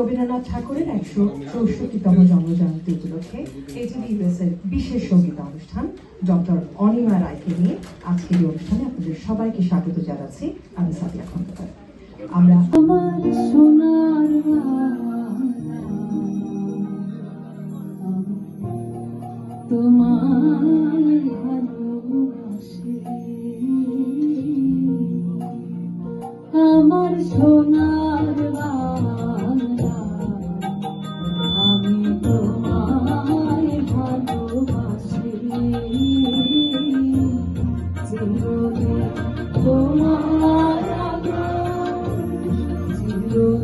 রবীন্দ্রনাথ ঠাকুরের একশো চৌষট্টিতম জন্মজয়ন্তী উপলক্ষে এইচডিউএস এর বিশেষ সংগীত অনুষ্ঠান ডক্টর অনিমা রায়কে নিয়ে আজকের এই অনুষ্ঠানে আপনাদের সবাইকে স্বাগত জানাচ্ছি, আমি সাদিয়া খন্দকার। আমরা আমার সোনার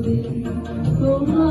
Oh,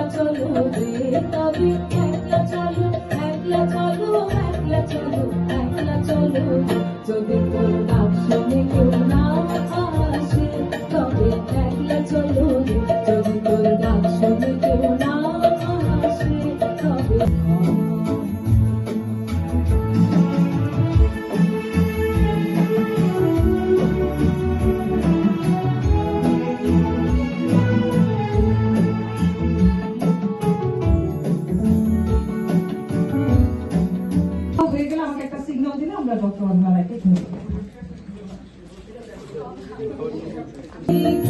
একলা চলো রে, তবে একলা চলো একলা চলো একলা চলো একলা চলো। যদি তোর ডাক শুনে কেউ না আমি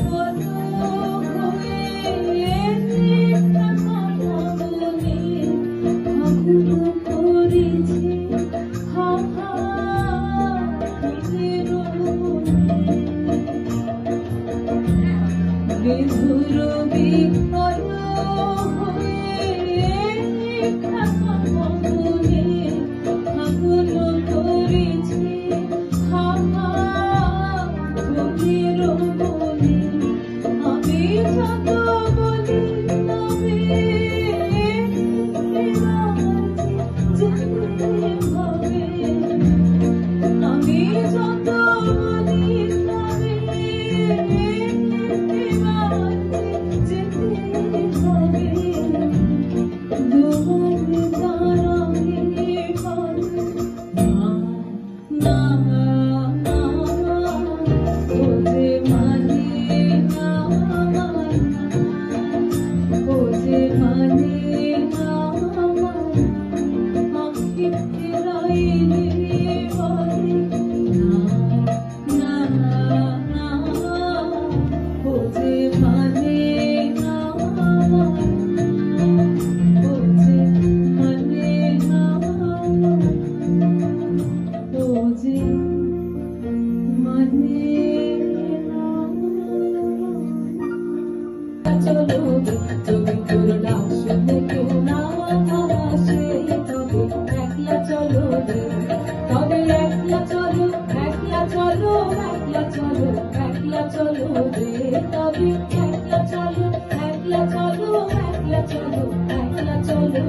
রে তবে একলা চলো একলা চলো একলা চলো একলা চলো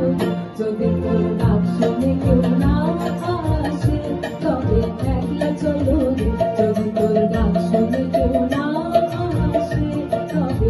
যদি তোর ডাক শুনে কেউ না আসে তবে একলা চলো রে যদি তোর ডাক শুনে কেউ না আসে তবে